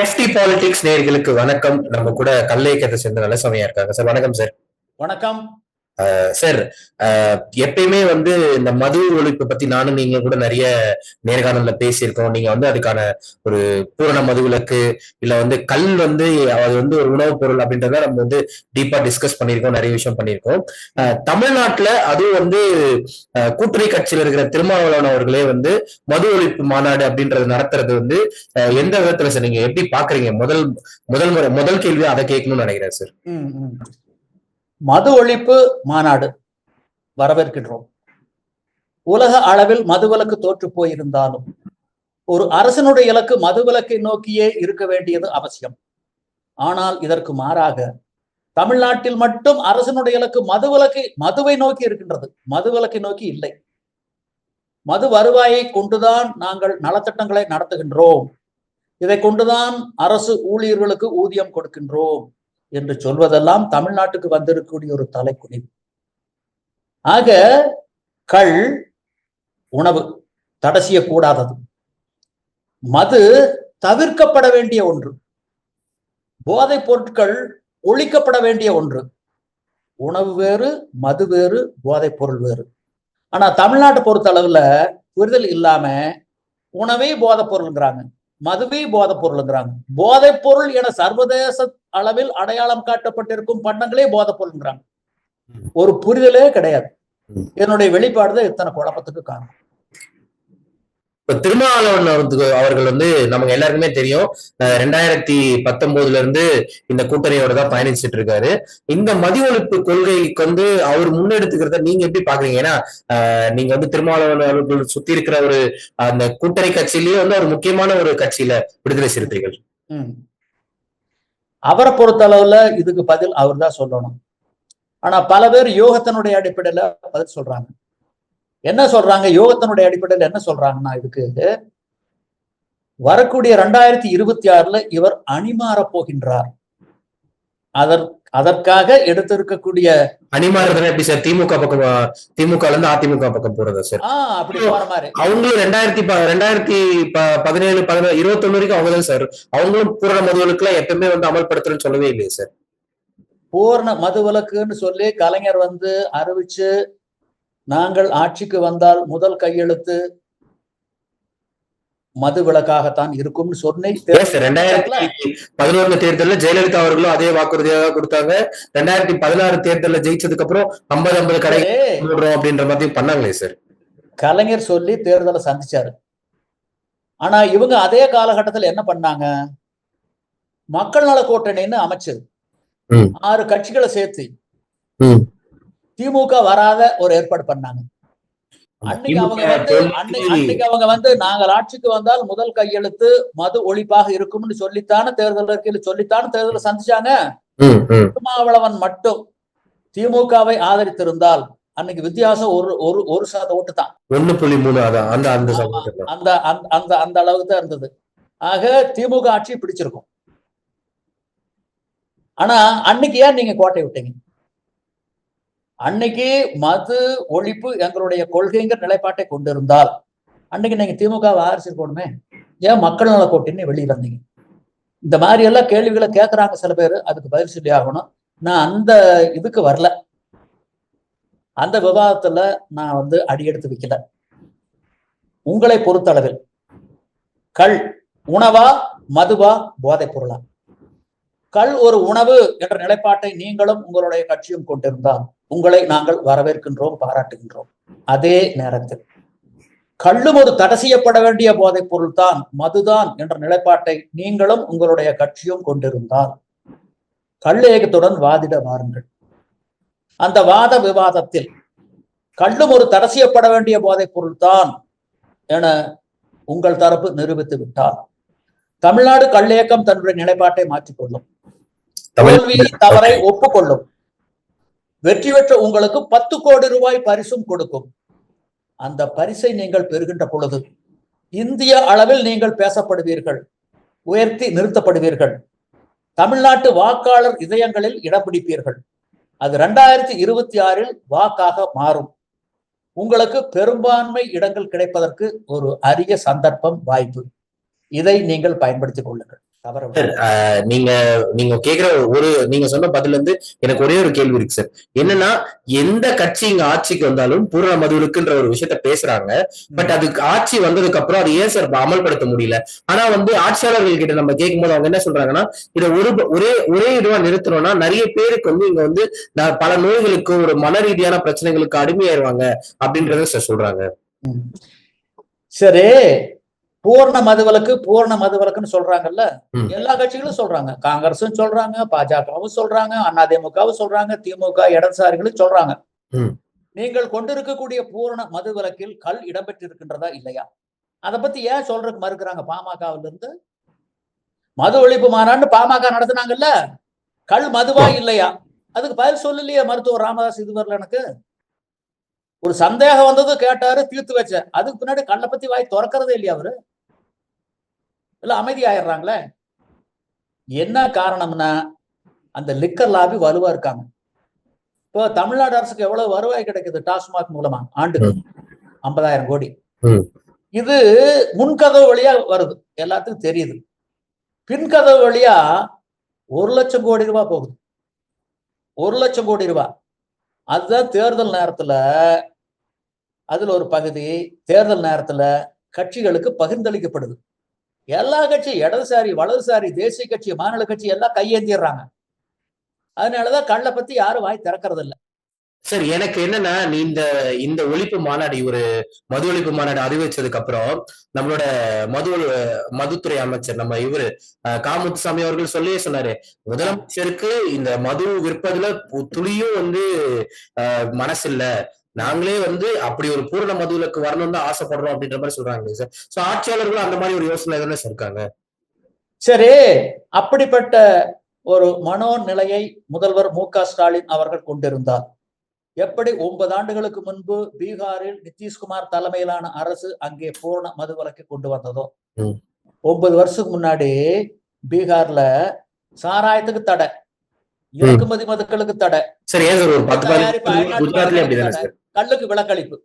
FD politics நேர்களுக்கு வணக்கம். நம்ம கூட கல்லையக்கத்தை சேர்ந்த நல்லசாமியா இருக்காங்க. சார் வணக்கம் சார். வணக்கம். சார் எப்பயுமே வந்து இந்த மது ஒழிப்பு பத்தி நானும் நீங்க கூட நிறைய நேர்காணல்ல பேசியிருக்கோம். நீங்க வந்து அதுக்கான ஒரு பூரண மது விளக்கு இல்ல வந்து கல் வந்து அது வந்து ஒரு உணவுப் பொருள் அப்படின்றத நம்ம வந்து டீப்பா டிஸ்கஸ் பண்ணியிருக்கோம் நிறைய விஷயம் பண்ணியிருக்கோம். தமிழ்நாட்டுல அதுவும் வந்து கூட்டணி கட்சியில் இருக்கிற திருமாவளவன் அவர்களே வந்து மது ஒழிப்பு மாநாடு அப்படின்றது நடத்துறது வந்து எந்த விதத்துல சார் நீங்க எப்படி பாக்குறீங்க? முதல் முதல் முறை முதல் கேள்வி அதை கேட்கணும்னு நினைக்கிறேன் சார் மது ஒழிப்பு மாநாடு வரவேற்கின்றோம். உலக அளவில் மதுவிலக்கு தோற்று போயிருந்தாலும் ஒரு அரசனுடைய இலக்கு மதுவிலக்கை நோக்கியே இருக்க வேண்டியது அவசியம். ஆனால் இதற்கு மாறாக தமிழ்நாட்டில் மட்டும் அரசனுடைய இலக்கு மதுவிலக்கை மதுவை நோக்கி இருக்கின்றது. மதுவிலக்கை நோக்கி இல்லை. மது வருவாயை கொண்டுதான் நாங்கள் நலத்திட்டங்களை நடத்துகின்றோம். இதை கொண்டுதான் அரசு ஊழியர்களுக்கு ஊதியம் கொடுக்கின்றோம். என்று சொல்வதெல்லாம் தமிழ்நாட்டுக்கு வந்திருக்கக்கூடிய ஒரு தலைக்குனிவு. ஆக கள் உணவு தடை செய்யக்கூடாதது மது தவிர்க்கப்பட வேண்டிய ஒன்று. போதைப் பொருட்கள் ஒழிக்கப்பட வேண்டிய ஒன்று. உணவு வேறு மது வேறு போதைப் பொருள் வேறு. ஆனா தமிழ்நாட்டை பொறுத்த அளவுல புரிதல் இல்லாம உணவே போதைப் பொருள்ங்கிறாங்க. மதுவே போதைப் பொருள்ங்கிறாங்க. போதைப் பொருள் என சர்வதேச அளவில் அடையாளம் காட்டப்பட்டிருக்கும் பண்டங்களே போதைப் பொருள்ங்கிறாங்க. ஒரு புரிதலே கிடையாது. என்னுடைய வெளிப்பாடு தான் இத்தனை குழப்பத்துக்கு காரணம். இப்ப திருமாவளவன் அவர்கள் வந்து நமக்கு எல்லாருக்குமே தெரியும். அஹ் ரெண்டாயிரத்தி பத்தொன்பதுல இருந்து இந்த கூட்டணியோட தான் பயணிச்சுட்டு இருக்காரு. இந்த மதி ஒழிப்பு கொள்கைக்கு வந்து அவர் முன்னெடுத்துக்கிறத நீங்க எப்படி பாக்குறீங்க? ஏன்னா நீங்க வந்து திருமாவளவன் அவர்கள் சுத்தி இருக்கிற ஒரு அந்த கூட்டணி கட்சியிலேயே வந்து ஒரு முக்கியமான ஒரு கட்சியில விடுதலை சிறுத்தைகள். அவரை பொறுத்த அளவுல இதுக்கு பதில் அவர் தான் சொல்லணும். ஆனா பல பேர் யோகத்தினுடைய அடிப்படையில பதில் சொல்றாங்க. என்ன சொல்றாங்க? யோகத்தினுடைய அடிப்படையில என்ன சொல்றாங்கன்னா இதுக்கு வரக்கூடிய ரெண்டாயிரத்தி இருபத்தி ஆறுல இவர் அணிமாறப் போகின்றார். அதற் அதற்காக எடுத்திருக்கக்கூடிய அணிமாறுறதுனா எப்படி சார்? திமுக பக்கம் திமுக இருந்து அதிமுக பக்கம் போறதா சார்? அப்படி போற மாதிரி. அவங்களும் ரெண்டாயிரத்தி ப- ரெண்டாயிரத்தி ப- பதினேழு பதினாறு இருபத்தொன்னு வரைக்கும் அவங்க தான் சார். அவங்களும் பூரண மதுவலுக்குலாம் எப்பவுமே வந்து அமல்படுத்துறேன்னு சொல்லவே இல்லையே சார். பூர்ண மது விலக்குன்னு சொல்லி கலைஞர் வந்து அறிவிச்சு நாங்கள் ஆட்சிக்கு வந்தால் முதல் கையெழுத்து மது விலக்காகத்தான் இருக்கும்னு சொன்னேன். ரெண்டாயிரத்தி பதினொன்னு தேர்தல்ல ஜெயலலிதா அவர்களும் அதே வாக்குறுதியாக கொடுத்தாங்க. ரெண்டாயிரத்தி பதினாறு தேர்தல்ல ஜெயிச்சதுக்கு அப்புறம் ஐம்பது ஐம்பது கடை அப்படின்ற மாதிரி பண்ணாங்களே சார் கலைஞர் சொல்லி தேர்தலை சந்திச்சாரு. ஆனா இவங்க அதே காலகட்டத்துல என்ன பண்ணாங்க? மக்கள் நல கூட்டணின்னு அமைச்சது. ஆறு கட்சிகளை சேர்த்து. திமுக வராத ஒரு ஏற்பாடு பண்ணாங்க. அன்னைக்கு அவங்க வந்து அன்னை- அன்னைக்கு அவங்க வந்து நாங்கள் ஆட்சிக்கு வந்தால் முதல் கையெழுத்து மது ஒழிப்பாக இருக்கும்னு சொல்லித்தானே தேர்தல் அறிக்கையில சொல்லித்தானே தேர்தலை சந்திச்சாங்க. திருமாவளவன் மட்டும் திமுகவை ஆதரித்திருந்தால் அன்னைக்கு வித்தியாசம் ஒரு ஒரு ஒரு சத ஓட்டு தான். புள்ளி மூணு அந்த அந்த அந்த அந்த அந்த அளவுக்கு தான் இருந்தது. ஆக திமுக ஆட்சி பிடிச்சிருக்கும். ஆனா அன்னைக்கு ஏன் நீங்க கோட்டை விட்டீங்க? அன்னைக்கு மது ஒழிப்பு எங்களுடைய கொள்கைங்கிற நிலைப்பாட்டை கொண்டிருந்தால் அன்னைக்கு நீங்க திமுக ஆதரிச்சிருக்கணுமே ஏன் மக்கள் நல கூட்டணி வெளியே வந்தீங்க? இந்த மாதிரி எல்லாம் கேள்விகளை கேட்கறாங்க சில பேர் அதுக்கு பதில் சொல்லி ஆகணும். நான் அந்த இதுக்கு வரல. அந்த விவாதத்துல நான் வந்து அடியெடுத்து வைக்கல. உங்களை பொறுத்தளவில் கள் உணவா மதுவா போதைப் பொருளா? கல் ஒரு உணவு என்ற நிலைப்பாட்டை நீங்களும் உங்களுடைய கட்சியும் கொண்டிருந்தால் உங்களை நாங்கள் வரவேற்கின்றோம் பாராட்டுகின்றோம். அதே நேரத்தில் கள்ளும் ஒரு தடை செய்யப்பட வேண்டிய போதைப் பொருள் தான் மதுதான் என்ற நிலைப்பாட்டை நீங்களும் உங்களுடைய கட்சியும் கொண்டிருந்தால் கள்ளேகத்துடன் வாதிட வாருங்கள். அந்த வாத விவாதத்தில் கள்ளும் ஒரு தடை செய்யப்பட வேண்டிய போதைப் பொருள் தான் என உங்கள் தரப்பு நிரூபித்து விட்டால் தமிழ்நாடு கள்ளியக்கம் தன்னுடைய நிலைப்பாட்டை மாற்றிக்கொள்ளும். தோல்வி தவறை ஒப்புக்கொள்ளும். வெற்றி பெற்ற உங்களுக்கு பத்து கோடி ரூபாய் பரிசும் கொடுக்கும். அந்த பரிசை நீங்கள் பெறுகின்ற பொழுது இந்திய அளவில் நீங்கள் பேசப்படுவீர்கள். உயர்த்தி நிறுத்தப்படுவீர்கள். தமிழ்நாட்டு வாக்காளர் இதயங்களில் இடம் பிடிப்பீர்கள். அது ரெண்டாயிரத்தி இருபத்தி ஆறில் வாக்காக மாறும். உங்களுக்கு பெரும்பான்மை இடங்கள் கிடைப்பதற்கு ஒரு அரிய சந்தர்ப்பம் வாய்ப்பு. இதை நீங்கள் பயன்படுத்திக் கொள்ளுங்கள். நீங்க நீங்க கேக்குற ஒரு நீங்க சொன்ன பதில் வந்து எனக்கு ஒரே ஒரு கேள்வி இருக்கு சார். என்னன்னா எந்த கட்சி இங்க ஆட்சிக்கு வந்தாலும் பூரண மதுவிலக்குன்ற ஒரு விஷயத்த பேசுறாங்க. பட் அதுக்கு ஆட்சி வந்ததுக்கு அப்புறம் அது ஏன் சார் அமல்படுத்த முடியல? ஆனா வந்து ஆட்சியாளர்கள் கிட்ட நம்ம கேட்கும்போது அவங்க என்ன சொல்றாங்கன்னா இதை ஒரு ஒரே ஒரே இதுவா நிறுத்தணும்னா நிறைய பேருக்கு வந்து இங்க வந்து நான் பல நோய்களுக்கு ஒரு மன ரீதியான பிரச்சனைகளுக்கு அடிமையாயிருவாங்க அப்படின்றத சார் சொல்றாங்க. சரி. பூர்ண மதுவிலக்கு பூர்ண மதுவிலக்குன்னு சொல்றாங்கல்ல. எல்லா கட்சிகளும் சொல்றாங்க. காங்கிரஸும் சொல்றாங்க பாஜகவும் சொல்றாங்க அதிமுகவும் சொல்றாங்க திமுக இடதுசாரிகளும் சொல்றாங்க. நீங்கள் கொண்டிருக்கக்கூடிய பூரண மதுவிலக்கில் கல் இடம்பெற்றிருக்கின்றதா இல்லையா? அதை பத்தி ஏன் சொல்றதுக்கு மறுக்கிறாங்க பாமகவில இருந்து மது ஒழிப்பு மாநாடு பாமக நடத்துனாங்கல்ல? கல் மதுவா இல்லையா? அதுக்கு பதில் சொல்லலையே மருத்துவர் ராமதாஸ் இதுவரையில எனக்கு. ஒரு சந்தேகம் வந்தது கேட்டாரு தீர்த்து வச்சேன் அதுக்கு பின்னாடி கண்ணை பத்தி வாய் திறக்கிறதே இல்லையா அவரு? இல்ல அமைதி ஆயிடுறாங்களே என்ன காரணம்னா அந்த லிக்கர் லாபி வலுவா இருக்காங்க. இப்போ தமிழ்நாடு அரசுக்கு எவ்வளவு வருவாய் கிடைக்குது டாஸ்மாக் மூலமா ஆண்டுக்கு? ஐம்பதாயிரம் கோடி. இது முன்கதவு வழியா வருது. எல்லாத்துக்கும் தெரியுது. பின்கதவு வழியா ஒரு லட்சம் கோடி ரூபாய் போகுது. ஒரு லட்சம் கோடி ரூபாய் அதுதான் தேர்தல் நேரத்துல அதுல ஒரு பகுதி தேர்தல் நேரத்துல கட்சிகளுக்கு பகிர்ந்தளிக்கப்படுது. எல்லா கட்சி இடதுசாரி வலதுசாரி தேசிய கட்சி மாநில கட்சி எல்லாம் கையேந்திடுறாங்க அதனாலதான் கள்ள பத்தி யாரும் வாய் திறக்கிறது இல்லை சார் எனக்கு என்னன்னா நீ இந்த இந்த ஒழிப்பு மாநாடு ஒரு மது ஒழிப்பு மாநாடு அறிவிச்சதுக்கு அப்புறம் நம்மளோட மது மதுத்துறை அமைச்சர் நம்ம இவரு காமுத்துசாமி அவர்கள் சொல்லியே சொன்னாரு முதலமைச்சருக்கு இந்த மது விற்பதுல பு- துளியும் வந்து அஹ், மனசு இல்ல நாங்களே வந்து அப்படி ஒரு பூரண மதுவிலக்கு வரணும்னு தான் ஆசைப்படுறோம் அப்படின்ற மாதிரி சொல்றாங்க சார். சோ ஆட்சியாளர்களும் அந்த மாதிரி ஒரு யோசனை தானே இருக்காங்க? சரி அப்படிப்பட்ட ஒரு மனோநிலையை முதல்வர் மு க ஸ்டாலின் அவர்கள் கொண்டிருந்தார். எப்படி ஒன்பது ஆண்டுகளுக்கு முன்பு பீகாரில் நிதிஷ்குமார் தலைமையிலான அரசு அங்கே பூரண மதுவிலக்கை கொண்டு வந்ததோ. ஒன்பது வருஷத்துக்கு முன்னாடி பீகார்ல சாராயத்துக்கு தடை. இறக்குமதி மதுக்களுக்கு தடை. கல்லுக்கு விலக்களிப்பு.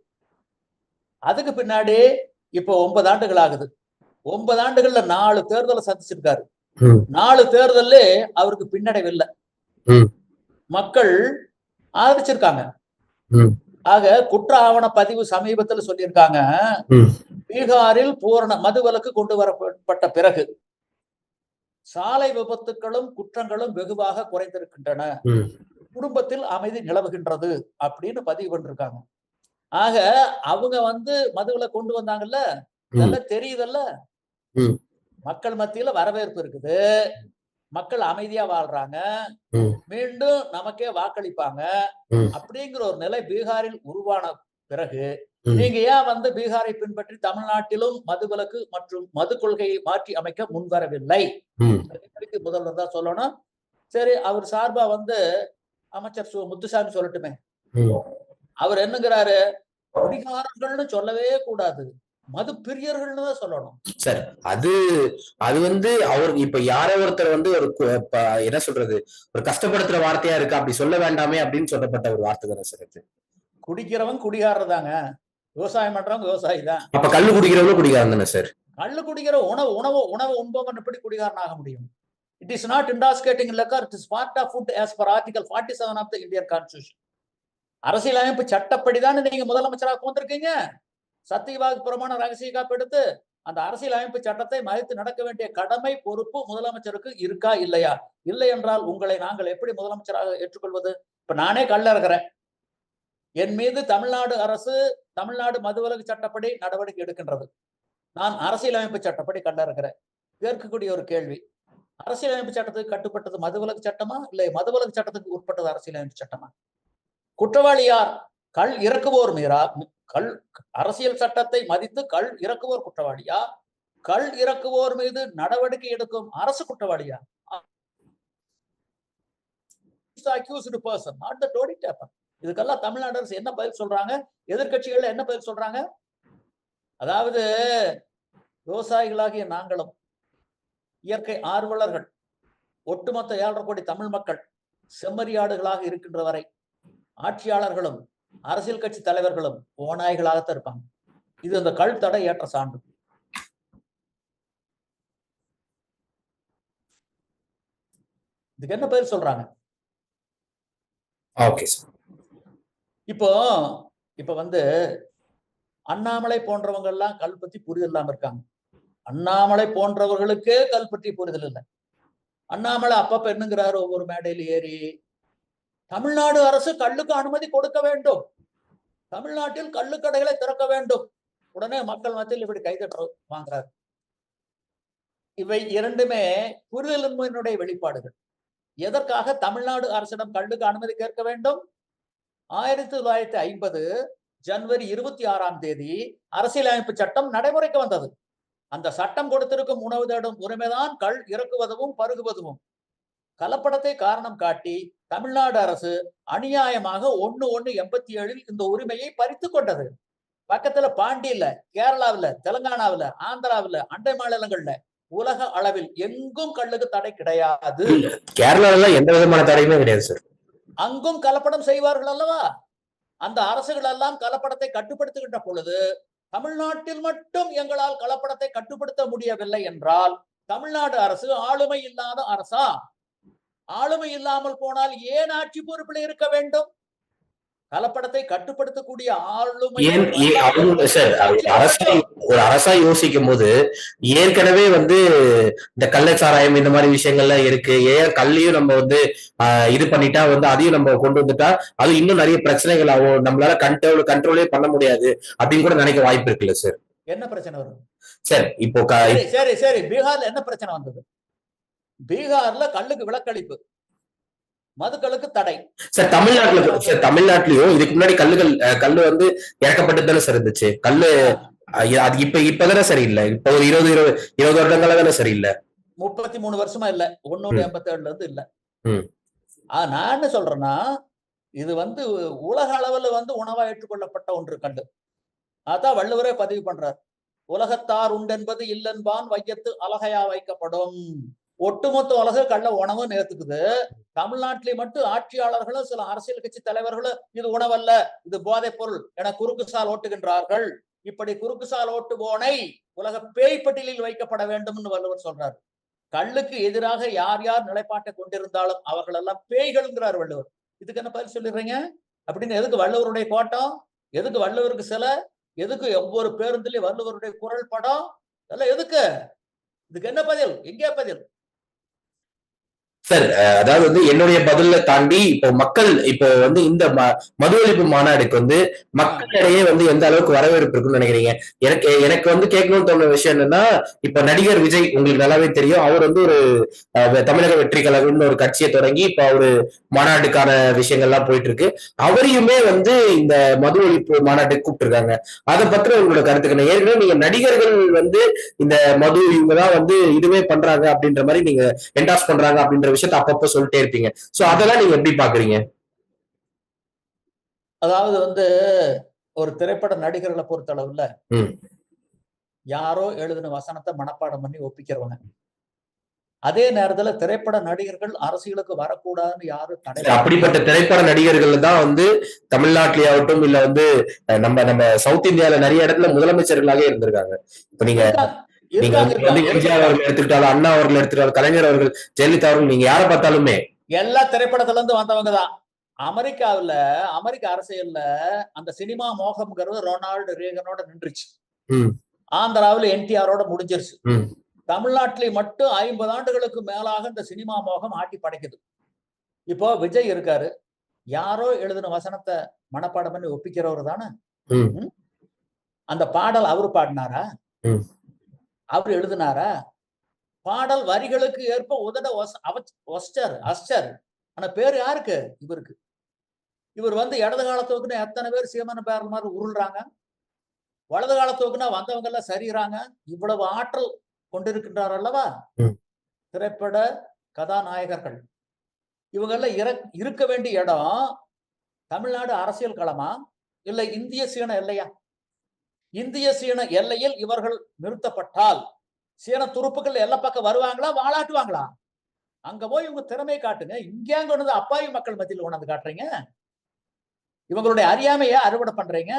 அதுக்கு பின்னாடி இப்போ ஒன்பது ஆண்டுகள் ஆகுது. ஒன்பது ஆண்டுகள்ல நாலு தேர்தலை சந்திச்சிருக்காரு. நாலு தேர்தல்ல அவருக்கு பின்னடைவு இல்லை. மக்கள் ஆதரிச்சிருக்காங்க. ஆக குற்ற ஆவண பதிவு சமீபத்துல சொல்லியிருக்காங்க. பீகாரில் பூரண மதுவிலக்கு கொண்டு வரப்பட்ட பிறகு சாலை விபத்துக்களும் குற்றங்களும் வெகுவாக குறைந்திருக்கின்றன. குடும்பத்தில் அமைதி நிலவுகின்றது அப்படின்னு பதிவு பண்ணிருக்காங்க ஆக அவங்க வந்து மதுவில கொண்டு வந்தாங்கல்ல இதெல்லாம் தெரியுதல்ல. மக்கள் மத்தியில வரவேற்பு இருக்குது மக்கள் அமைதியா வாழ்றாங்க. மீண்டும் நமக்கே வாக்களிப்பாங்க. அப்படிங்கிற ஒரு நிலை பீகாரில் உருவான பிறகு. நீங்க ஏன் வந்து பீகாரை பின்பற்றி தமிழ்நாட்டிலும் மதுவிலக்கு மற்றும் மது கொள்கையை மாற்றி அமைக்க முன்வரவில்லை. முதல்வர் தான் சொல்லணும். சரி அவர் சார்பா வந்து அமைச்சர் சு. முத்துசாமி சொல்லட்டுமே. அவர் என்னங்கிறாரு? குடிகாரர்கள்னு சொல்லவே கூடாது. மது பிரியர்கள்னு தான் சொல்லணும். சார் அது அது வந்து அவர் இப்ப யாரோ ஒருத்தர் வந்து ஒரு என்ன சொல்றது? ஒரு கஷ்டப்படுத்துற வார்த்தையா இருக்கு. அப்படி சொல்ல வேண்டாமே அப்படின்னு சொல்லப்பட்ட ஒரு வார்த்தை தானே சார் குடிக்கிறவன் குடிகாரர் தாங்க விவசாயம் பண்றவங்க விவசாயி தான் அப்ப கல்லு குடிக்கிறவங்களும் குடிக்காரன் தானே சார் கள்ளு குடிக்கிற உணவு உணவு உணவு உண்பவன் எப்படி குடிகாரன் ஆக முடியும்? It is not intoxicating liquor it is part of food as per article forty seven of the Indian constitution அரசியலமைப்பு சட்டப்படி தானே நீங்க முதலமைச்சராக வந்திருக்கீங்க சத்தியவாக்கு பிரமாண ரகசிய காப்பு எடுத்து அந்த அரசியலமைப்பு சட்டத்தை மதித்து நடக்க வேண்டிய கடமை பொறுப்பு முதலமைச்சருக்கு இருக்கா இல்லையா? இல்லை என்றால் உங்களை நாங்கள் எப்படி முதலமைச்சராக ஏற்றுக்கொள்வது? இப்ப நானே கல்ல இருக்கிறேன் என் மீது தமிழ்நாடு அரசு தமிழ்நாடு மதுவிலக்கு சட்டப்படி நடவடிக்கை எடுக்கின்றது. நான் அரசியலமைப்பு சட்டப்படி கல்ல கேட்கக்கூடிய ஒரு கேள்வி அரசியலமைப்பு சட்டத்துக்கு கட்டுப்பட்டது மதுவிலக்கு சட்டமா இல்லை மதுவிலக்கு சட்டத்துக்கு உட்பட்டது அரசியலமைப்பு சட்டமா? குற்றவாளி யார்? இறக்குவோர் மீறா கல் அரசியல் சட்டத்தை மதித்து கல் இறக்குவோர் குற்றவாளியா? கல் இறக்குவோர் மீது நடவடிக்கை எடுக்கும் அரசு குற்றவாளியா? Accused person not the toddy tapper இதுக்கெல்லாம் தமிழ்நாடு அரசு என்ன பதில் சொல்றாங்க? எதிர்கட்சிகள்ல என்ன பதில் சொல்றாங்க? அதாவது விவசாயிகளாகிய நாங்களும் இயற்கை ஆர்வலர்கள் ஒட்டுமொத்த ஏழரை கோடி தமிழ் மக்கள் செம்மறியாடுகளாக இருக்கின்ற வரை ஆட்சியாளர்களும் அரசியல் கட்சி தலைவர்களும் ஓநாய்களாகத்தான் இருப்பாங்க. இது அந்த கல் தடை ஏற்ற சான்று. இதுக்கு என்ன பேர் சொல்றாங்க? ஓகே சார் இப்போ இப்ப வந்து அண்ணாமலை போன்றவங்க எல்லாம் கல் பத்தி புரிதல் இல்லாம இருக்காங்க. அண்ணாமலை போன்றவர்களுக்கே கல் பற்றி புரிதல் இல்லை. அண்ணாமலை அப்பப்ப என்னங்கிறாரு ஒவ்வொரு மேடையில் ஏறி. தமிழ்நாடு அரசு கல்லுக்கு அனுமதி கொடுக்க வேண்டும். தமிழ்நாட்டில் கள்ளுக்கடைகளை திறக்க வேண்டும். உடனே மக்கள் மத்தியில் இப்படி கைதட்ட வாங்குறாரு. இவை இரண்டுமே புரிதலின்மையினுடைய வெளிப்பாடுகள். எதற்காக தமிழ்நாடு அரசிடம் கல்லுக்கு அனுமதி கேட்க வேண்டும்? ஆயிரத்தி தொள்ளாயிரத்தி ஐம்பது ஜனவரி இருபத்தி ஆறாம் தேதி அரசியலமைப்பு சட்டம் நடைமுறைக்கு வந்தது. அந்த சட்டம் கொடுத்திருக்கும் உணவு தேடும் உரிமைதான் கள் இறக்குவதும் பருகுவதும் கலப்படத்தை காரணம் காட்டி தமிழ்நாடு அரசு அநியாயமாக ஒண்ணு ஒண்ணு எண்பத்தி ஏழில் இந்த உரிமையை பறித்து கொண்டது. பக்கத்துல பாண்டியில கேரளாவுல தெலுங்கானாவுல ஆந்திராவுல அண்டை மாநிலங்கள்ல உலக அளவில் எங்கும் கல்லுக்கு தடை கிடையாது. கேரளாவில எந்த விதமான தடையுமே கிடையாது சார். அங்கும் கலப்படம் செய்வார்கள் அல்லவா? அந்த அரசுகள் எல்லாம் கலப்படத்தை கட்டுப்படுத்துகின்ற பொழுது தமிழ்நாட்டில் மட்டும் எங்களால் கலப்படத்தை கட்டுப்படுத்த முடியவில்லை என்றால் தமிழ்நாடு அரசு ஆளுமை இல்லாத அரசா? ஆளுமை இல்லாமல் போனால் ஏன் ஆட்சி பொறுப்பில் இருக்க வேண்டும்? கலப்படத்தை கட்டுப்படுத்தக்கூடிய ஒரு அரசா யோசிக்கும் போது ஏற்கனவே வந்து இந்த கள்ளச்சாராயம் இந்த மாதிரி விஷயங்கள்லாம் இருக்கு. ஏன் கல்லையும் நம்ம வந்து இது பண்ணிட்டா வந்து அதையும் நம்ம கொண்டு வந்துட்டா அது இன்னும் நிறைய பிரச்சனைகள் ஆகும். நம்மளால கண்ட்ரோல் கண்ட்ரோலே பண்ண முடியாது அப்படின்னு கூட நினைக்க வாய்ப்பு இருக்குல்ல சார் என்ன பிரச்சனை வரும்? சார் இப்போ சரி சரி பீகார்ல என்ன பிரச்சனை வந்தது? பீகார்ல கல்லுக்கு விலக்களிப்பு மதுக்களுக்கு தடை. சார் தமிழ்நாட்டுல சார் தமிழ்நாட்டிலயும் இதுக்கு முன்னாடி கல்லுகள் கல்லு வந்து இறக்கப்பட்டு தானே சார் இருந்துச்சு. கல்லு அது இப்ப இப்பதானே சரியில்லை இப்ப ஒரு இருபது இருபது இருபது வருடங்களா தானே சரியில்லை முப்பத்தி மூணு வருஷமா இல்ல. ஒன்னொன்னு எண்பத்தி ஏழுல இருந்து இல்ல. நான் என்ன சொல்றேன்னா இது வந்து உலக அளவுல வந்து உணவா ஏற்றுக்கொள்ளப்பட்ட ஒன்று கண்டு அதான் வள்ளுவரே பதிவு பண்றார். உலகத்தார் உண்டென்பது இல்லென்பான் வையத்து அழகையா வைக்கப்படும். ஒட்டுமொத்த உலக கள்ள உணவு நேர்த்துக்குது. தமிழ்நாட்டிலே மட்டும் ஆட்சியாளர்களும் சில அரசியல் கட்சி தலைவர்களும் இது உணவல்ல. இது போதைப் பொருள் என குறுக்குசால் ஓட்டுகின்றார்கள். இப்படி குறுக்குசால் ஓட்டுவோனை உலக பேய் பட்டியலில் வைக்கப்பட வேண்டும்னு வள்ளுவர் சொல்றார். கல்லுக்கு எதிராக யார் யார் நிலைப்பாட்டை கொண்டிருந்தாலும் அவர்கள் எல்லாம் பேய்கள்ங்கிறார் வள்ளுவர். இதுக்கு என்ன பதில் சொல்லிடுறீங்க? அப்படின்னு எதுக்கு வள்ளுவருடைய கோட்டம்? எதுக்கு வள்ளுவருக்கு சில? எதுக்கு ஒவ்வொரு பேருந்துலயும் வள்ளுவருடைய குரல் படம்? இதெல்லாம் எதுக்கு? இதுக்கு என்ன பதில்? எங்கே பதில்? சார் அதாவது வந்து என்னுடைய பதில தாண்டி இப்போ மக்கள் இப்போ வந்து இந்த மது ஒழிப்பு மாநாடுக்கு வந்து மக்களிடையே வந்து எந்த அளவுக்கு வரவேற்பு இருக்குன்னு நினைக்கிறீங்க? எனக்கு எனக்கு வந்து கேட்கணும்னு தோணுன விஷயம் என்னன்னா இப்ப நடிகர் விஜய் உங்களுக்கு நல்லாவே தெரியும். அவர் வந்து ஒரு தமிழக வெற்றி கழகம்னு ஒரு கட்சியை தொடங்கி இப்ப அவரு மாநாட்டுக்கான விஷயங்கள்லாம் போயிட்டு இருக்கு அவரையுமே வந்து இந்த மது ஒழிப்பு மாநாட்டுக்கு கூப்பிட்டுருக்காங்க. அதை பத்திர உங்களோட கருத்துக்கணும் ஏற்கனவே நீங்க நடிகர்கள் வந்து இந்த மது இவங்க தான் வந்து இதுவே பண்றாங்க அப்படின்ற மாதிரி நீங்க என்டாஸ் பண்றாங்க அப்படின்ற விஷயத்த அப்பப்போ சொல்லிட்டே இருப்பீங்க. சோ அதெல்லாம் நீங்க எப்படி பாக்குறீங்க அதாவது வந்து ஒரு திரைப்பட நடிகர்களை பொறுத்தளவுல ம். யாரோ எழுதின வசனத்தை மனப்பாடம் பண்ணி ஒப்பிக்கிறவங்க. அதே நேரத்துல திரைப்பட நடிகர்கள் அரசியலுக்கு வரக்கூடாதுன்னு யாரும் தடை அப்படிப்பட்ட திரைப்பட நடிகர்கள் தான் வந்து தமிழ்நாட்டிலே ஆகட்டும் இல்ல வந்து நம்ம நம்ம சவுத் இந்தியால நிறைய இடத்துல முதலமைச்சர்களாக இருந்திருக்காங்க. இப்ப நீங்க நீங்க இருக்காங்க, வந்து இருக்காங்க. எம்ஜிஆர் அவர்கள் எடுத்துக்கிட்டாலும் அண்ணா அவர்கள் எடுத்துக்கிட்டாலும் கலைஞர் அவர்கள் ஜெயலலிதா அவர்கள் நீங்க யாரை பார்த்தாலுமே எல்லா திரைப்படத்துல இருந்து வந்தவங்க தான் அமெரிக்காவுல அமெரிக்க அரசியல்ல அந்த சினிமா மோகம்ங்கிறது ரொனால்டு ரேகனோட நின்றுச்சு. ஆந்திராவுல என்டிஆரோட முடிஞ்சிருச்சு. தமிழ்நாட்டிலே மட்டும் ஐம்பது ஆண்டுகளுக்கு மேலாக இந்த சினிமா மோகம் ஆட்டி படைக்குது இப்போ விஜய் இருக்காரு யாரோ எழுதின வசனத்தை மனப்பாடம் பண்ணி ஒப்பிக்கிறவர் தானே? அந்த பாடல் அவரு பாடினாரா. அவர் எழுதினாரா? பாடல் வரிகளுக்கு ஏற்ப உதட அவச்- ஒஸ்டர் அஸ்டர். ஆனா பேர் யாருக்கு? இவருக்கு. இவர் வந்து இடது காலத்தோக்குன்னு எத்தனை பேர் சீமான பேர் மாதிரி உருள்றாங்க? வலது காலத்தோக்குன்னா வந்தவங்க எல்லாம் சரிறாங்க இவ்வளவு ஆற்றல் கொண்டிருக்கின்றார் அல்லவா. திரைப்பட கதாநாயகர்கள். இவங்க எல்லாம் இற- இருக்க வேண்டிய இடம் தமிழ்நாடு அரசியல் களமா? இல்ல இந்திய சீன எல்லையா இந்திய சீன எல்லையில் இவர்கள் நிறுத்தப்பட்டால் சீன துருப்புகள் எல்லை பக்கம் வருவாங்களா வாளாட்டுவாங்களா அங்க போய் இவங்க திறமையை காட்டுங்க. இங்கே கொண்டு அப்பாவி மக்கள் மத்தியில் கொண்டாந்து காட்டுறீங்க. இவங்களுடைய அறியாமையை அறுவடை பண்றீங்க.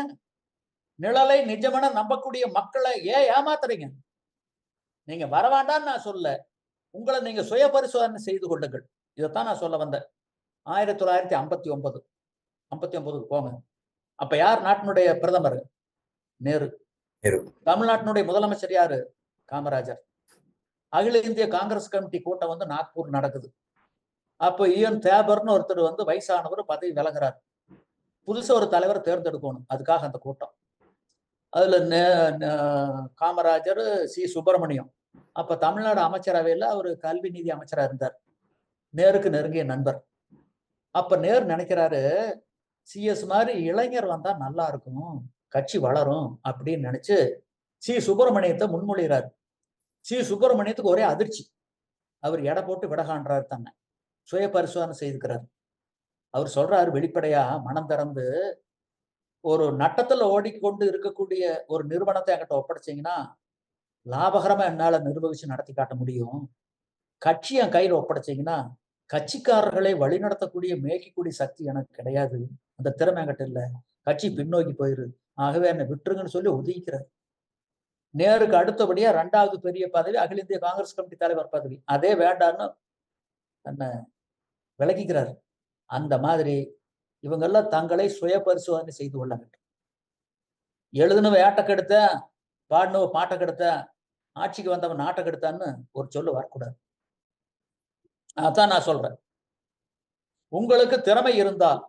நிழலை நிஜமென நம்பக்கூடிய மக்களை ஏன் ஏமாத்துறீங்க? நீங்க வரவேண்டாம்னு நான் சொல்ல உங்களை நீங்க சுய பரிசோதனை செய்து கொள்ளுங்கள். இதைத்தான் நான் சொல்ல வந்தேன். ஆயிரத்தி தொள்ளாயிரத்தி ஐம்பத்தி ஒன்பது. ஐம்பத்தி ஒன்பதுக்கு போங்க. அப்ப யார் நாட்டினுடைய பிரதமர்? நேரு. நேரு. தமிழ்நாட்டினுடைய முதலமைச்சர் யாரு? காமராஜர். அகில இந்திய காங்கிரஸ் கமிட்டி கூட்டம் வந்து நாக்பூர் நடக்குது. அப்போ ஈஎன் தேபர்னு ஒருத்தர் வந்து வயசானவர் பதவி விலகுறார். புதுசா ஒரு தலைவரை தேர்ந்தெடுக்கணும். அதுக்காக அந்த கூட்டம். அதுல காமராஜர் சி. சுப்பிரமணியம். அப்ப தமிழ்நாடு அமைச்சரவையில அவர் கல்வி நீதி அமைச்சரா இருந்தார். நேருக்கு நெருங்கிய நண்பர். அப்ப நேரு நினைக்கிறாரு சிஎஸ் மாதிரி இளைஞர் வந்தா நல்லா இருக்கும். கட்சி வளரும் அப்படின்னு நினைச்சு சி. சுப்பிரமணியத்தை முன்மொழிகிறார் சி. சுப்பிரமணியத்துக்கு ஒரே அதிர்ச்சி. அவர் எடை போட்டு விடகான்றார் தன்னை. சுய பரிசோதனை செய்திருக்கிறார் அவர் சொல்றாரு வெளிப்படையா மனம் திறந்து ஒரு நட்டத்துல ஓடிக்கொண்டு இருக்கக்கூடிய ஒரு நிறுவனத்தை என்கிட்ட ஒப்படைச்சிங்கன்னா லாபகரமா என்னால நிர்வகிச்சு நடத்தி காட்ட முடியும். கட்சி என் கையில ஒப்படைச்சிங்கன்னா கட்சிக்காரர்களை வழிநடத்தக்கூடிய மேய்க்கக்கூடிய சக்தி எனக்கு கிடையாது. அந்த திறமை என்கிட்ட இல்லை. கட்சி பின்னோக்கி போயிரு. ஆகவே என்னை விட்டுருங்கன்னு சொல்லி ஒதுக்கிறார் நேருக்கு அடுத்தபடியா ரெண்டாவது பெரிய பதவி அகில இந்திய காங்கிரஸ் கமிட்டி தலைவர் பதவி. அதே வேண்டான்னு தன்னை விளக்கிக்கிறார் அந்த மாதிரி இவங்கெல்லாம் தங்களை சுய பரிசோதனை செய்து கொள்ள வேண்டும். எழுதுனவ ஏட்ட கெடுத்த பாடினவ பாட்டை கெடுத்த ஆட்சிக்கு வந்தவன் நாட்டை கெடுத்தான்னு ஒரு சொல்லு வரக்கூடாது. அதான் நான் சொல்றேன். உங்களுக்கு திறமை இருந்தால்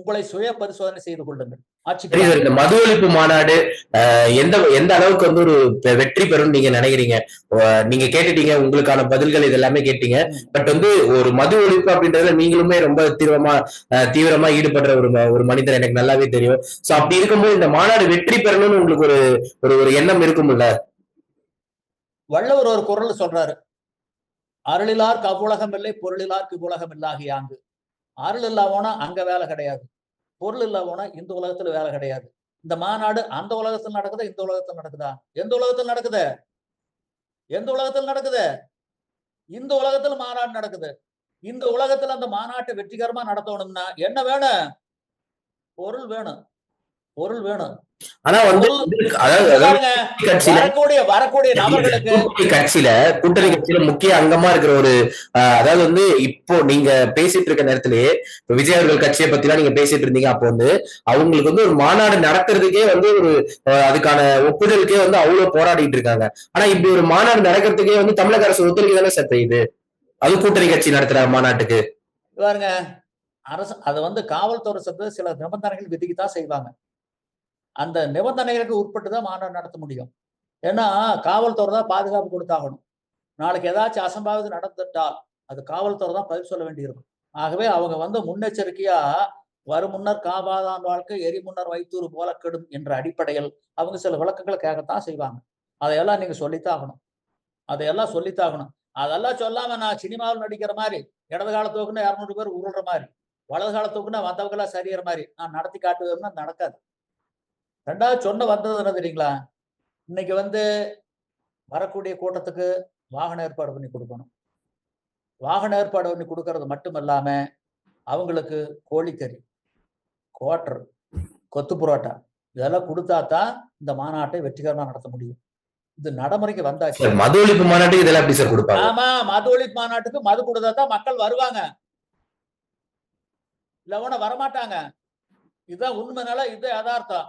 உங்களை சுய பரிசோதனை செய்து கொள்ளுங்கள். சார் இந்த மது ஒழிப்பு மாநாடு எந்த எந்த அளவுக்கு வந்து ஒரு வெற்றி பெறும் நீங்க நினைக்கிறீங்க? நீங்க கேட்டுட்டீங்க உங்களுக்கான பதில்கள் இது எல்லாமே கேட்டீங்க. பட் வந்து ஒரு மது ஒழிப்பு அப்படின்றதுல நீங்களுமே ரொம்ப தீவிரமா தீவிரமா ஈடுபடுற ஒரு ஒரு மனிதர் எனக்கு நல்லாவே தெரியும். சோ அப்படி இருக்கும்போது இந்த மாநாடு வெற்றி பெறணும்னு உங்களுக்கு ஒரு ஒரு ஒரு எண்ணம் இருக்கும்ல? வள்ளுவர் ஒரு குரல் சொல்றாரு. அருளிலார்க்கு அவ்வுலகம் இல்லை பொருளிலார்க்கு இவ்வுலகம் இல்லாகியாங்கு அருள் இல்லாமோனா அங்க வேலை கிடையாது. பொருள் இல்லாமோனா இந்த உலகத்துல வேலை கிடையாது. இந்த மாநாடு அந்த உலகத்தில் நடக்குதா இந்த உலகத்தில் நடக்குதா? எந்த உலகத்தில் நடக்குது? எந்த உலகத்தில் நடக்குது? இந்த உலகத்துல மாநாடு நடக்குது. இந்த உலகத்துல அந்த மாநாட்டை வெற்றிகரமா நடத்தணும்னா என்ன வேணும்? பொருள் வேணும். பொருள் வேணும். ஆனா வந்து கட்சியில வரக்கூடிய வரக்கூடிய நபர்களுக்கு கூட்டணி கட்சியில கூட்டணி கட்சியில முக்கிய அங்கமா இருக்கிற ஒரு அதாவது வந்து இப்போ நீங்க பேசிட்டு இருக்க நேரத்திலேயே இப்ப விஜய் அவர்கள் கட்சியை பத்தி எல்லாம் நீங்க பேசிட்டு இருந்தீங்க அப்போ வந்து அவங்களுக்கு வந்து ஒரு மாநாடு நடத்துறதுக்கே வந்து ஒரு அதுக்கான ஒப்புதலுக்கே வந்து அவ்வளவு போராடிட்டு இருக்காங்க. ஆனா இப்படி ஒரு மாநாடு நடக்கிறதுக்கே வந்து தமிழக அரசு ஒத்துழைக்க தானே சார் செய்யுது? அது கூட்டணி கட்சி நடத்துற மாநாட்டுக்கு. பாருங்க. அரசு அது வந்து காவல்துறை சில நிபந்தனைகள் விதிக்கத்தான் செய்வாங்க. அந்த நிபந்தனைகளுக்கு உட்பட்டு தான் மாநாடு நடத்த முடியும். ஏன்னா காவல்துறை தான் பாதுகாப்பு கொடுத்தாகணும். நாளைக்கு ஏதாச்சும் அசம்பாவிதம் நடந்துட்டால் அது காவல்துறை தான் பதில் சொல்ல வேண்டியிருக்கும். ஆகவே அவங்க வந்து முன்னெச்சரிக்கையா வரும் முன்னர் காவாதான் வாழ்க்கை எரி முன்னர் வைத்தூர் போல கெடும் என்ற அடிப்படையில் அவங்க சில விளக்கங்களை கேட்கத்தான் செய்வாங்க. அதையெல்லாம் நீங்க சொல்லித்தாகணும். அதையெல்லாம் சொல்லித்தான் ஆகணும் அதெல்லாம் சொல்லாம நான் சினிமாவில் நடிக்கிற மாதிரி இடது காலத்துக்குன்னா இரநூறு பேர் உருள்ற மாதிரி வலது கால வந்தவங்களா வந்தவங்க எல்லாம் சரியற மாதிரி நான் நடத்தி காட்டுவேன்னா நடக்காது. ரெண்டாவது சொன்ன வந்தது என்ன தெரியுங்களா? இன்னைக்கு வந்து வரக்கூடிய கூட்டத்துக்கு வாகன ஏற்பாடு பண்ணி கொடுக்கணும். வாகன ஏற்பாடு பண்ணி கொடுக்கறது மட்டும் இல்லாம அவங்களுக்கு கோழிக்கறி கோட்டர் கொத்து புரோட்டா இதெல்லாம் கொடுத்தா தான் இந்த மாநாட்டை வெற்றிகரமா நடத்த முடியும். இது நடைமுறைக்கு வந்தாச்சு. மது ஒழிப்பு மாநாட்டுக்கு இதெல்லாம் எப்படி சார் கொடுப்பாங்க? ஆமா மது ஒழிப்பு மாநாட்டுக்கு மது கொடுத்தா தான் மக்கள் வருவாங்க. இல்ல வரமாட்டாங்க. இதுதான் உண்மைனால இது யதார்த்தம்.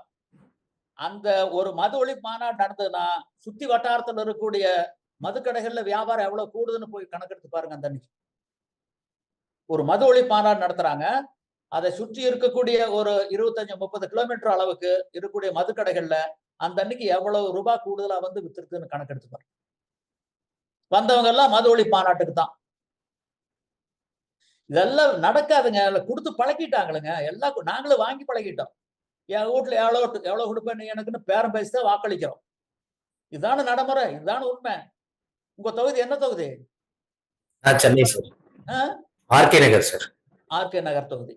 அந்த ஒரு மது ஒளி மாநாடு நடந்ததுன்னா சுத்தி வட்டாரத்துல இருக்கக்கூடிய மதுக்கடைகள்ல வியாபாரம் எவ்வளவு கூடுதுன்னு போய் கணக்கெடுத்து பாருங்க அந்த அன்னைக்கு. ஒரு மது ஒளி மாநாடு நடத்துறாங்க. அதை சுற்றி இருக்கக்கூடிய ஒரு இருபத்தஞ்சு முப்பது கிலோமீட்டர் அளவுக்கு இருக்கக்கூடிய மதுக்கடைகள்ல அந்த அன்னைக்கு எவ்வளவு ரூபாய் கூடுதலா வந்து வித்திருக்குன்னு கணக்கெடுத்து பாருங்க. வந்தவங்க எல்லாம் மது ஒளி மாநாட்டுக்கு தான். இதெல்லாம் நடக்காதுங்க. கொடுத்து பழக்கிட்டாங்களுங்க. எல்லாம் நாங்களும் வாங்கி பழகிட்டோம். என் வீட்டுல எவ்வளவு எவ்வளவு கொடுப்பேன் நீ எனக்குன்னு பேரம் பேசி தான் வாக்களிக்கிறோம். இதான நடைமுறை இதுதான உண்மை. உங்க தொகுதி என்ன தொகுதி? Chennai sir? RK Nagar sir. RK Nagar தொகுதி.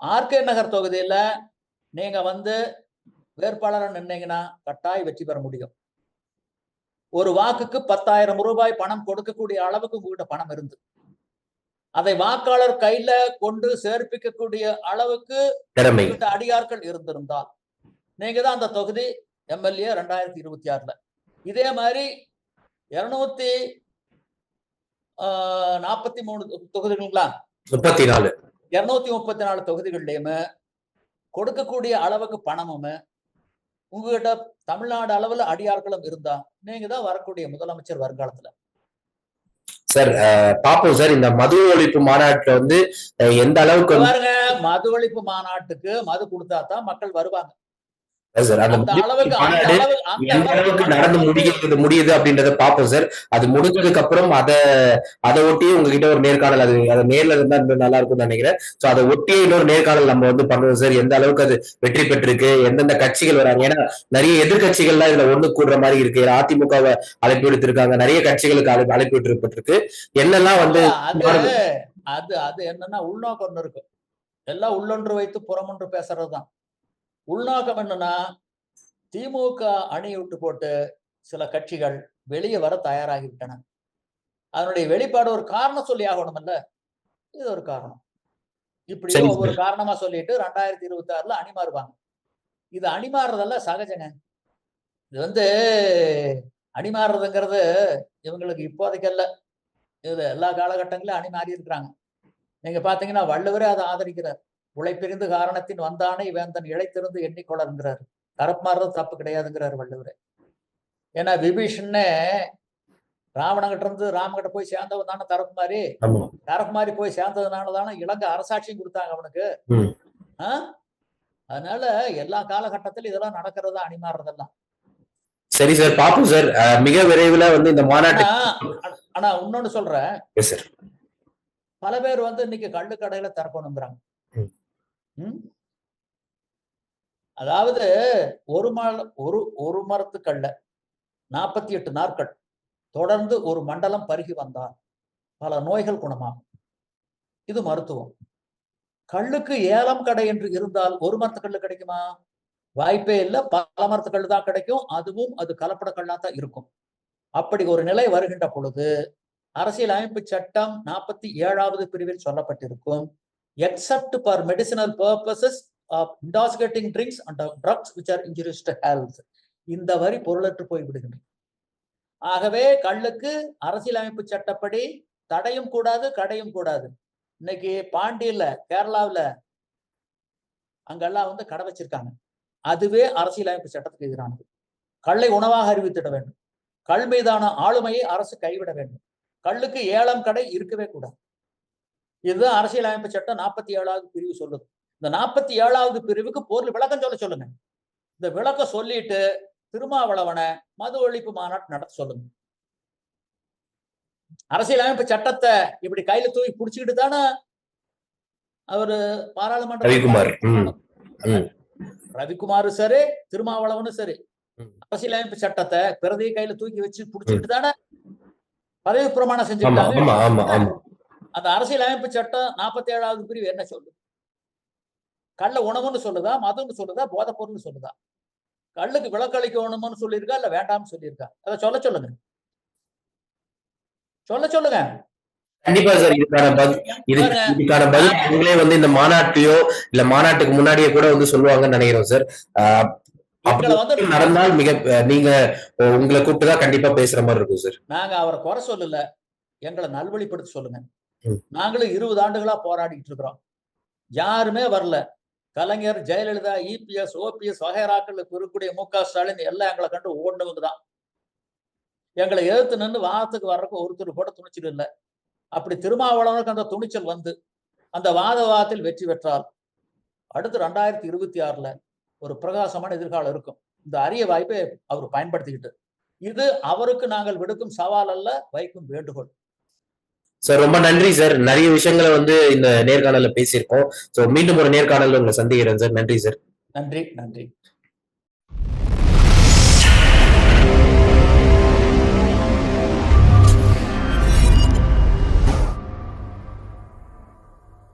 ஆர்கே நகர் தொகுதியில நீங்க வந்து வேட்பாளரா நின்னீங்கன்னா கட்டாயம் வெற்றி பெற முடியும். ஒரு வாக்குக்கு பத்தாயிரம் ரூபாய் பணம் கொடுக்கக்கூடிய அளவுக்கு உங்ககிட்ட பணம் இருந்து. அதை வாக்காளர் கையில கொண்டு சேர்ப்பிக்கக்கூடிய அளவுக்கு அடியார்கள் இருந்திருந்தால். நீங்க தான் அந்த தொகுதி எம்எல்ஏ ரெண்டாயிரத்தி இருபத்தி ஆறுல. இதே மாதிரி இருநூத்தி நாற்பத்தி மூணு தொகுதிகளா முப்பத்தி நாலு. இருநூத்தி முப்பத்தி நாலு தொகுதிகள்லயுமே கொடுக்கக்கூடிய அளவுக்கு பணமும் உங்ககிட்ட தமிழ்நாடு அளவுல அடியார்களும் இருந்தா நீங்க தான் வரக்கூடிய முதலமைச்சர் வருங்காலத்துல. சார் அஹ், பாப்போம் சார். இந்த மது ஒழிப்பு மாநாட்டுல வந்து எந்த அளவுக்கு பாருங்க மது ஒழிப்பு மாநாட்டுக்கு மது கொடுத்தா தான் மக்கள் வருவாங்க. சார் அந்த எந்த அளவுக்கு நடந்து முடிகிறது முடியுது அப்படின்றத பார்ப்போம் சார் அது முடிஞ்சதுக்கு அப்புறம் அத அதை ஒட்டி உங்ககிட்ட ஒரு நேர்காணல் அது அது நேர்ல இருந்தா நல்லா இருக்கும்னு நினைக்கிறேன். சோ அதை ஒட்டி இன்னொரு நேர்காணல் நம்ம வந்து பண்ணுவோம் சார் எந்த அளவுக்கு அது வெற்றி பெற்றிருக்கு எந்தெந்த கட்சிகள் வராங்க? ஏன்னா நிறைய எதிர்க்கட்சிகள்லாம் இதுல ஒண்ணு கூடுற மாதிரி இருக்கு. அதிமுகவை அழைப்பு விடுத்திருக்காங்க. நிறைய கட்சிகளுக்கு அழைப்பு அழைப்பு விடுக்கப்பட்டிருக்கு என்னெல்லாம் வந்து அது அது என்னன்னா உள்நோக்கம் ஒண்ணு இருக்கு. எல்லாம் உள்ளொன்று வைத்து புறமொன்று பேசுறதுதான். உள்நோக்கம் என்னன்னா திமுக அணியை விட்டு போட்டு சில கட்சிகள் வெளியே வர தயாராகிவிட்டன. அதனுடைய வெளிப்பாடு ஒரு காரணம் சொல்லி ஆகணும்ல இது ஒரு காரணம். இப்படி சரி, ஒவ்வொரு காரணமா சொல்லிட்டு ரெண்டாயிரத்தி இருபத்தி ஆறுல அணி மாறுவாங்க. இது அணி மாறுறதெல்லாம் சகஜங்க. இது வந்து அணி மாறுறதுங்கிறது இவங்களுக்கு இப்போதைக்கு அல்ல. இது எல்லா காலகட்டங்களிலும் அணி மாறி இருக்கிறாங்க நீங்க பாத்தீங்கன்னா வள்ளுவரே அதை ஆதரிக்கிறார். உழைப்பிரிந்து காரணத்தின் வந்தானே வேந்தன் இழைத்திருந்து எண்ணிக்கொள்ளங்கிறார் கரப்பு மாறுறது தப்பு கிடையாதுங்கிறார் வள்ளுவரே. ஏன்னா விபீஷன்னே ராவணகிட்ட இருந்து ராமகிட்ட போய் சேர்ந்தவன் தானே தரப்பு மாதிரி தரப்பு மாதிரி போய் சேர்ந்ததுனால தானே இலங்கை அரசாட்சியும் கொடுத்தாங்க அவனுக்கு? அதனால எல்லா காலகட்டத்திலும் இதெல்லாம் நடக்கிறதா அணி மாறுறதெல்லாம் சரி சார் பாப்போம் சார். மிக விரைவில் வந்து இந்த மாநாட்டு ஆனா இன்னொன்னு சொல்றேன். பல பேர் வந்து இன்னைக்கு கள்ளு கடையில திறக்கணுங்கிறாங்க? அதாவது ஒரு மல ஒரு ஒரு மரத்து கல்ல நாற்பத்தி எட்டு நாட்கள் தொடர்ந்து ஒரு மண்டலம் பருகி வந்தால் பல நோய்கள் குணமாகும். இது மருத்துவம். கல்லுக்கு ஏலம் கடை என்று இருந்தால் ஒரு மரத்துக்கல்லு கிடைக்குமா? வாய்ப்பே இல்லை. பல மரத்து கல்லு தான் கிடைக்கும். அதுவும் அது கலப்பட கல்லா தான் இருக்கும். அப்படி ஒரு நிலை வருகின்ற பொழுது அரசியல் அமைப்பு சட்டம் நாற்பத்தி ஏழாவது பிரிவில் சொல்லப்பட்டிருக்கும். Except for medicinal purposes of intoxicating drinks and drugs which are injurious to health இந்த வரி பொருளற்று போய் விடுகின்றன ஆகவே கள்ளுக்கு அரசியலமைப்பு சட்டப்படி தடையும் கூடாது கடையும் கூடாது. இன்னைக்கு பாண்டியில கேரளாவில் அங்கெல்லாம் வந்து கடை வச்சிருக்காங்க. அதுவே அரசியலமைப்பு சட்டத்துக்கு எதிரானது. கல்லை உணவாக அறிவித்திட வேண்டும். கல் மீதான ஆளுமையை அரசு கைவிட வேண்டும். கல்லுக்கு ஏலம் கடை இருக்கவே கூடாது. இதுதான் அரசியலமைப்பு சட்டம் நாற்பத்தி ஏழாவது பிரிவு சொல்லுது இந்த நாற்பத்தி ஏழாவது பிரிவுக்கு பொருள் விளக்கம் சொல்ல சொல்லுங்க. இந்த விளக்கம் சொல்லிட்டு திருமாவளவனை மது ஒழிப்பு மாநாட்டு நடத்த சொல்லுங்க. அரசியலமைப்பு சட்டத்தை இப்படி கையில தூக்கி புடிச்சுக்கிட்டு தானே அவரு பாராளுமன்ற ரவிக்குமார். ம். ம். ரவிக்குமார் சரி திருமாவளவனும் சரி. அரசியலமைப்பு சட்டத்தை பிரதியை கையில தூக்கி வச்சு புடிச்சுக்கிட்டு தானே பதவி பிரமாணம் செஞ்சுக்கிட்டாங்க அந்த அரசியலமைப்பு சட்டம் நாற்பத்தி ஏழாவது பிரிவு என்ன சொல்லுது? கள்ள உணவுன்னு சொல்லுதா? மதுன்னு சொல்லுதா? போதைப் பொருள்னு சொல்லுதா கல்லுக்கு விளக்களிக்கணும்னு சொல்லியிருக்கா இல்ல வேண்டாம்னு சொல்லியிருக்கா? அதை சொல்ல சொல்லுங்க. சொல்ல சொல்லுங்க. கண்டிப்பா சார் இதுக்கான பதில் இதுக்கான பதில் நீங்களே வந்து இந்த மாநாட்டிலயோ இல்ல மாநாட்டுக்கு முன்னாடியே கூட வந்து சொல்லுவாங்கன்னு நினைக்கிறோம் சார். நடந்தால் மிக நீங்க உங்களை கூப்பிட்டு தான் கண்டிப்பா பேசுற மாதிரி இருக்கும் சார். நாங்க அவரை குறை சொல்லல. எங்களை நல்வழிப்படுத்த சொல்லுங்க. நாங்களும் இருபது ஆண்டுகளா போராடிட்டு இருக்கிறோம். யாருமே வரல. கலைஞர் ஜெயலலிதா இபிஎஸ் ஓபிஎஸ் வகைராக்கள் இருக்கக்கூடிய மு க ஸ்டாலின் எல்லாம் எங்களை கண்டு ஓடினவங்க தான் எங்களை எதிர்த்து நின்று வாதத்துக்கு வர்றதுக்கு ஒருத்தர் கூட துணிச்சல் இல்லை. அப்படி திருமாவளவனுக்கு அந்த துணிச்சல் வந்து அந்த வாத வாதத்தில் வெற்றி பெற்றால் அடுத்து ரெண்டாயிரத்தி இருபத்தி ஆறுல ஒரு பிரகாசமான எதிர்காலம் இருக்கும். இந்த அரிய வாய்ப்பை அவர் பயன்படுத்திக்கிட்டு இது அவருக்கு நாங்கள் விடுக்கும் சவால் அல்ல வைக்கும் வேண்டுகோள். சார் ரொம்ப நன்றி சார் நிறைய விஷயங்களை வந்து இந்த நேர்காணல பேசியிருக்கோம். சோ மீண்டும் ஒரு நேர்காணல உங்களை சந்திக்கிறேன் சார் நன்றி சார் நன்றி நன்றி.